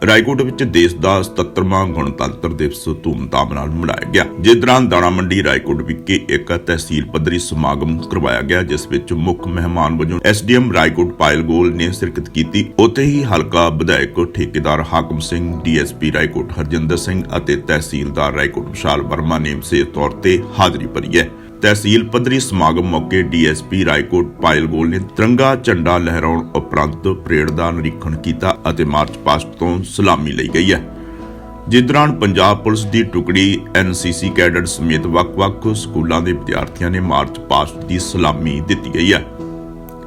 ਰਾਏਕੋਟ ਵਿੱਚ ਦੇਸ਼ ਦਾ 77ਵਾਂ ਗਣਤੰਤਰ ਦਿਵਸ ਧੂਮਧਾਮ ਨਾਲ ਮਨਾਇਆ ਗਿਆ। ਜਿਸ ਦੌਰਾਨ ਦਾਣਾ ਮੰਡੀ ਰਾਏਕੋਟ ਵਿਖੇ ਇੱਕ ਤਹਿਸੀਲ ਪੱਧਰੀ ਸਮਾਗਮ ਕਰਵਾਇਆ ਗਿਆ, ਜਿਸ ਵਿੱਚ ਮੁੱਖ ਮਹਿਮਾਨ ਵਜੋਂ ਐਸਡੀਐਮ ਰਾਏਕੋਟ ਪਾਇਲ ਗੋਲ ਨੇ ਸ਼ਿਰਕਤ ਕੀਤੀ। ਉੱਥੇ ਹੀ ਹਲਕਾ ਵਿਧਾਇਕ ਠੇਕੇਦਾਰ ਹਾਕਮ ਸਿੰਘ, ਡੀਐਸਪੀ ਰਾਏਕੋਟ ਹਰਜਿੰਦਰ ਸਿੰਘ ਅਤੇ ਤਹਿਸੀਲਦਾਰ ਰਾਏਕੋਟ ਵਿਸ਼ਾਲ ਵਰਮਾ ਨੇ ਵਿਸ਼ੇਸ਼ ਤੌਰ ਤੇ ਹਾਜ਼ਰੀ ਭਰੀ ਹੈ। ਤਹਿਸੀਲ ਪੱਧਰੀ ਸਮਾਗਮ ਮੌਕੇ ਡੀਐਸਪੀ ਰਾਏਕੋਟ ਪਾਇਲ ਗੋਲ ਨੇ ਤਿਰੰਗਾ ਝੰਡਾ ਲਹਿਰਾਉਣ ਉਪਰੰਤ ਪਰੇਡ ਦਾ ਨਿਰੀਖਣ ਕੀਤਾ ਅਤੇ ਮਾਰਚ ਪਾਸਟ ਤੋਂ ਸਲਾਮੀ ਲਈ ਗਈ ਹੈ। ਜਿਸ ਦੌਰਾਨ ਪੰਜਾਬ ਪੁਲਿਸ ਦੀ ਟੁਕੜੀ ਐਨਸੀਸੀ ਕੈਡਟ ਸਮੇਤ ਵੱਖ-ਵੱਖ ਸਕੂਲਾਂ ਦੇ ਵਿਦਿਆਰਥੀਆਂ ਨੇ ਮਾਰਚ ਪਾਸਟ ਦੀ ਸਲਾਮੀ ਦਿੱਤੀ ਗਈ ਹੈ।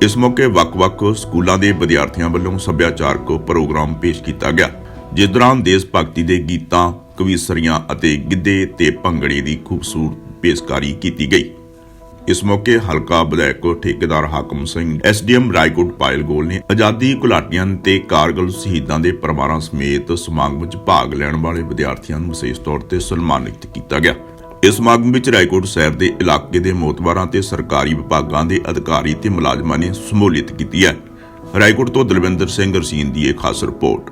ਇਸ ਮੌਕੇ ਵੱਖ-ਵੱਖ ਸਕੂਲਾਂ ਦੇ ਵਿਦਿਆਰਥੀਆਂ ਵੱਲੋਂ ਸੱਭਿਆਚਾਰਕ ਪ੍ਰੋਗਰਾਮ ਪੇਸ਼ ਕੀਤਾ ਗਿਆ, ਜਿਸ ਦੌਰਾਨ ਦੇਸ਼ ਭਗਤੀ ਦੇ ਗੀਤਾਂ, ਕਵੀਸਰੀਆਂ ਅਤੇ ਗਿੱਧੇ ਤੇ ਭੰਗੜੇ ਦੀ ਖੂਬਸੂਰਤ ਪੇਸ਼ਕਾਰੀ ਕੀਤੀ ਗਈ। ਇਸ ਮੌਕੇ ਹਲਕਾ ਵਿਧਾਇਕ ਠੇਕੇਦਾਰ ਹਾਕਮ ਸਿੰਘ ਐਸਡੀਐਮ ਰਾਏਕੋਟ ਪਾਇਲ ਗੋਲ ਨੇ ਆਜ਼ਾਦੀ ਘੁਲਾਟੀਆਂ ਤੇ ਕਾਰਗਲ ਸ਼ਹੀਦਾਂ ਦੇ ਪਰਿਵਾਰਾਂ ਸਮੇਤ ਸਮਾਗਮ ਵਿੱਚ ਭਾਗ ਲੈਣ ਵਾਲੇ ਵਿਦਿਆਰਥੀਆਂ ਨੂੰ ਵਿਸ਼ੇਸ਼ ਤੌਰ ਤੇ ਸਨਮਾਨਿਤ ਕੀਤਾ ਗਿਆ। ਇਸ ਸਮਾਗਮ ਵਿੱਚ ਰਾਏਕੋਟ ਸ਼ਹਿਰ ਦੇ ਇਲਾਕੇ ਦੇ ਮੋਤਬਾਰਾਂ ਤੇ ਸਰਕਾਰੀ ਵਿਭਾਗਾਂ ਦੇ ਅਧਿਕਾਰੀ ਤੇ ਮੁਲਾਜ਼ਮਾਂ ਨੇ ਸਮੂਲੀਅਤ ਕੀਤੀ ਹੈ। ਰਾਏਕੋਟ ਤੋਂ ਦਲਵਿੰਦਰ ਸਿੰਘ ਰਸੀਨ ਦੀ ਇਹ ਖਾਸ ਰਿਪੋਰਟ।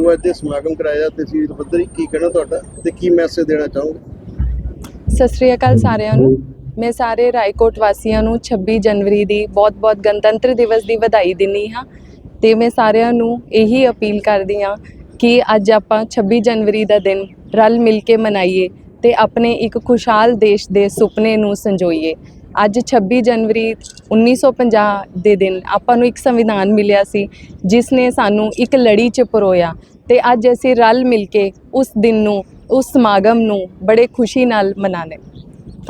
ਜੋ ਅੱਜ ਇਹ ਸਮਾਗਮ ਕਰਾਇਆ ਤਹਿਸੀਲ ਪੱਧਰੀ ਕੀ ਕਹਿਣਾ ਤੁਹਾਡਾ ਤੇ ਕੀ ਮੈਸੇਜ ਦੇਣਾ ਚਾਹੋਗੇ? ਸਤਿ ਸ੍ਰੀ ਅਕਾਲ ਸਾਰਿਆਂ ਨੂੰ। ਮੈਂ ਸਾਰੇ ਰਾਏਕੋਟ ਵਾਸੀਆਂ ਨੂੰ 26 ਜਨਵਰੀ ਦੀ ਬਹੁਤ-ਬਹੁਤ ਗਣਤੰਤਰ ਦਿਵਸ ਦੀ ਵਧਾਈ ਦਿੰਨੀ ਹਾਂ ਤੇ ਮੈਂ ਸਾਰਿਆਂ ਨੂੰ ਇਹੀ ਅਪੀਲ ਕਰਦੀ ਹਾਂ ਕਿ ਅੱਜ ਆਪਾਂ 26 ਜਨਵਰੀ ਦਾ ਦਿਨ ਰਲ ਮਿਲ ਕੇ ਮਨਾਈਏ ਤੇ ਆਪਣੇ ਇੱਕ ਖੁਸ਼ਹਾਲ ਦੇਸ਼ ਦੇ ਸੁਪਨੇ ਨੂੰ ਸੰਜੋਈਏ। ਅੱਜ 26 ਜਨਵਰੀ 1950 ਦੇ ਦਿਨ ਆਪਾਂ ਨੂੰ ਇੱਕ ਸੰਵਿਧਾਨ ਮਿਲਿਆ ਸੀ, ਜਿਸ ਨੇ ਸਾਨੂੰ ਇੱਕ ਲੜੀ 'ਚ ਪਰੋਇਆ ਤੇ ਅੱਜ ਅਸੀਂ ਰਲ ਮਿਲ ਕੇ ਉਸ ਦਿਨ ਨੂੰ, ਉਸ ਸਮਾਗਮ ਨੂੰ ਬੜੇ ਖੁਸ਼ੀ ਨਾਲ ਮਨਾਉਂਦੇ